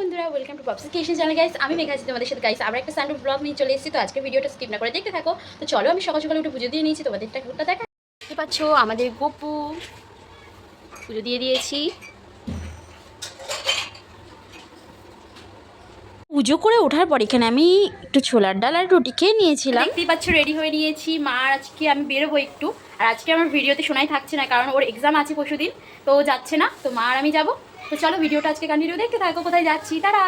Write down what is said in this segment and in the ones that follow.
বন্ধুরা welcome two pops kitchen channel guys আমি মেঘা আছি তোমাদের সাথে। গাইস আবার একটা স্যান্ডুল ব্লগ নিয়ে চলে এসেছি। তো আজকে ভিডিওটা স্কিপ না করে দেখতে থাকো। তো চলো, আমি সকাল সকালে উঠে পুজো দিয়ে নিয়েছি। তোমাদেরটা ঘুরটা দেখা দেখতে পাচ্ছ, আমাদের গপু পুজো দিয়ে দিয়েছি। পুজো করে ওঠার পর এখানে আমি একটু ছোলার ডাল আর রুটি খেয়ে নিয়েছিলাম। দেখতেই পাচ্ছ রেডি হয়ে নিয়েছি। মা আজকে আমি বেরোবো একটু। আর আজকে আমার ভিডিওতে শোনাই থাকছে না, কারণ ওর এক্সাম আছে পরশু দিন তো যাচ্ছে না। তো মা আর আমি যাব। তো চলো ভিডিওটা আজকে কন্টিনিউ দেখতে থাকো, কোথায় যাচ্ছি? তারা!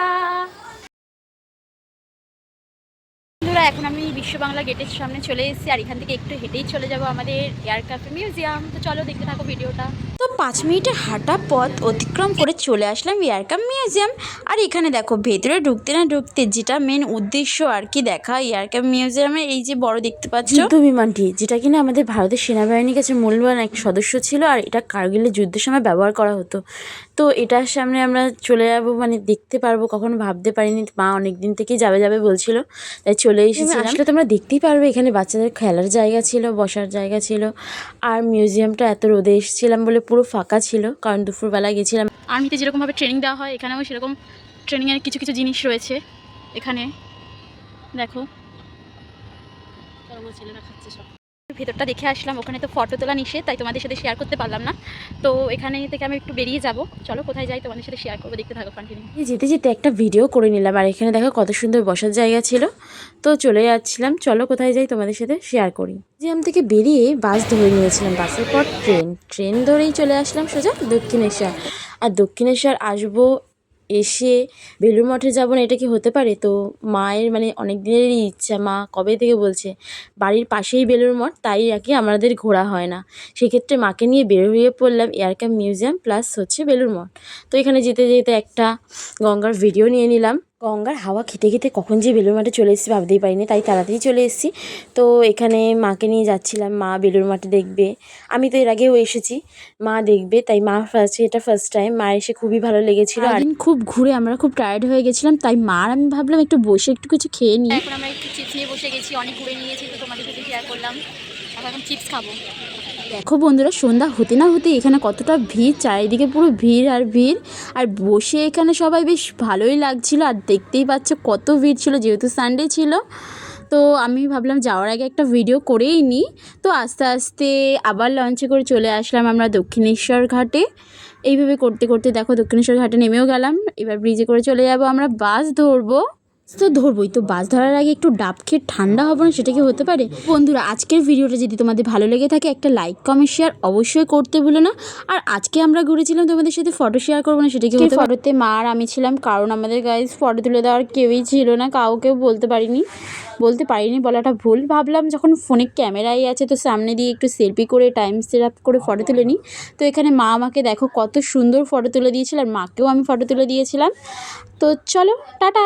বন্ধুরা, এখন আমি বিশ্ব বাংলা গেটের সামনে চলে এসেছি, আর এখান থেকে একটু হেঁটেই চলে যাব আমাদের এয়ার ক্যাফে মিউজিয়াম তো চলো দেখতে থাকো ভিডিওটা। তো পাঁচ মিনিটের হাঁটা পথ অতিক্রম করে চলে আসলাম এয়ারকাম মিউজিয়াম। আর এখানে দেখো ভেতরে ঢুকতে না ঢুকতে যেটা মেন উদ্দেশ্য আর কি দেখা এয়ারকাম মিউজিয়ামে এই যে বড় দেখতে পাচ্ছ। যুদ্ধ বিমানটি যেটা কিনা আমাদের ভারতের সেনাবাহিনীর কাছে মূল্যবান এক সদস্য ছিল আর এটা কার্গিলের যুদ্ধের সময় ব্যবহার করা হতো। তো এটার সামনে আমরা চলে যাব মানে দেখতে পারব কখনো ভাবতে পারিনি মা অনেক দিন থেকেই যাবে যাবে বলছিল তাই চলে এসেছিলাম। আসলে তোমরা দেখতেই পারবে এখানে বাচ্চাদের খেলার জায়গা ছিল বসার জায়গা ছিল আর মিউজিয়ামটা এত রোদে এসেছিলাম বলে পুরো ফাঁকা ছিল, কারণ দুপুরবেলা গেছিলাম। আর্মিতে যেরকমভাবে ট্রেনিং দেওয়া হয়, এখানেও সেরকম ট্রেনিংয়ের কিছু কিছু জিনিস রয়েছে এখানে। দেখো। খাচ্ছে সব। ভেতরটা দেখে আসলাম, ওখানে তো ফটো তোলা নিষেধ, তাই তোমাদের সাথে শেয়ার করতে পারলাম না। তো এখানে থেকে আমি একটু বেরিয়ে যাব। চলো, কোথায় যাই তোমাদের সাথে শেয়ার করব, দেখতে থাকো কন্টিনিউ যেতে যেতে একটা ভিডিও করে নিলাম, আর এখানে দেখো কত সুন্দর বসার জায়গা ছিল। তো চলে যাচ্ছিলাম, চলো কোথায় যাই তোমাদের সাথে শেয়ার করি। মিউজিয়াম থেকে বেরিয়ে বাস ধরে নিয়েছিলাম বাসের পর ট্রেন ট্রেন ধরেই চলে আসলাম সোজা দক্ষিণেশ্বর। আর দক্ষিণেশ্বর আসব এসে বেলুড় মঠে যাব না, এটা কি হতে পারে? তো মায়ের মানে অনেক দিনেরই ইচ্ছা, মা কবে থেকে বলছে? বাড়ির পাশেই বেলুড় মঠ, তাই আর কি আমাদের ঘোরা হয় না। সেক্ষেত্রে মাকে নিয়ে বের হয়ে পড়লাম এয়ার ক্যাম্প মিউজিয়াম, প্লাস হচ্ছে বেলুড় মঠ। তো এখানে যেতে যেতে একটা গঙ্গার ভিডিও নিয়ে নিলাম। গঙ্গার হাওয়া খেতে খেতে কখন যে বেলুর মাঠে চলে এসেছি ভাবতেই পারিনি তাই তাড়াতাড়ি চলে এসেছি। তো এখানে মাকে নিয়ে যাচ্ছিলাম মা বেলুর মাঠে দেখবে। আমি তো এর আগেও এসেছি মা দেখবে তাই মা ফার্স্ট এটা ফার্স্ট টাইম মা এসে খুবই ভালো লেগেছিল। আর খুব ঘুরে আমরা খুব টায়ার্ড হয়ে গেছিলাম তাই মার আমি ভাবলাম একটু বসে একটু কিছু খেয়ে নিই। এখন আমরা একটু চিপস নিয়ে বসে গেছি অনেক ঘুরে নিয়েছি তো তোমাদের সাথে শেয়ার করলাম। দেখো বন্ধুরা, সন্ধ্যা হতে না হতে এখানে কতটা ভিড়, চারিদিকে পুরো ভিড় আর ভিড়। আর বসে এখানে সবাই বেশ ভালোই লাগছিল আর দেখতেই পাচ্ছ কত ভিড় ছিল, যেহেতু সানডে ছিল। তো আমি ভাবলাম যাওয়ার আগে একটা ভিডিও করেই নিই। তো আস্তে আস্তে আবার লঞ্চে করে চলে আসলাম আমরা দক্ষিণেশ্বর ঘাটে। এইভাবে করতে করতে দেখো দক্ষিণেশ্বর ঘাটে নেমেও গেলাম। এবার ব্রিজে করে চলে যাব, আমরা বাস ধরবো। তো ধরবোই। তো বাস ধরার আগে একটু ডাব খেয়ে ঠান্ডা হবে না সেটা কি হতে পারে? বন্ধুরা আজকের ভিডিওটা যদি তোমাদের ভালো লেগে থাকে একটা লাইক কমেন্ট শেয়ার অবশ্যই করতে ভুলো না। আর আজকে আমরা ঘুরেছিলাম তোমাদের সাথে ফটো শেয়ার করব না সেটা কি হতে ফটোতে মা আর আমি ছিলাম। কারণ আমাদের গাইজ ফটো তুলে দেওয়ার কেউই ছিল না কাউকেও বলতে পারিনি। বলতে পারিনি বলাটা ভুল। ভাবলাম যখন ফোনে ক্যামেরাই আছে তো সামনে দিয়ে একটু সেলফি করে টাইম সেট আপ করে ফটো তুলে নিই। তো এখানে মা আমাকে দেখো কত সুন্দর ফটো তুলে দিয়েছিল আর মাকেও আমি ফটো তুলে দিয়েছিলাম। তো চলো টাটা!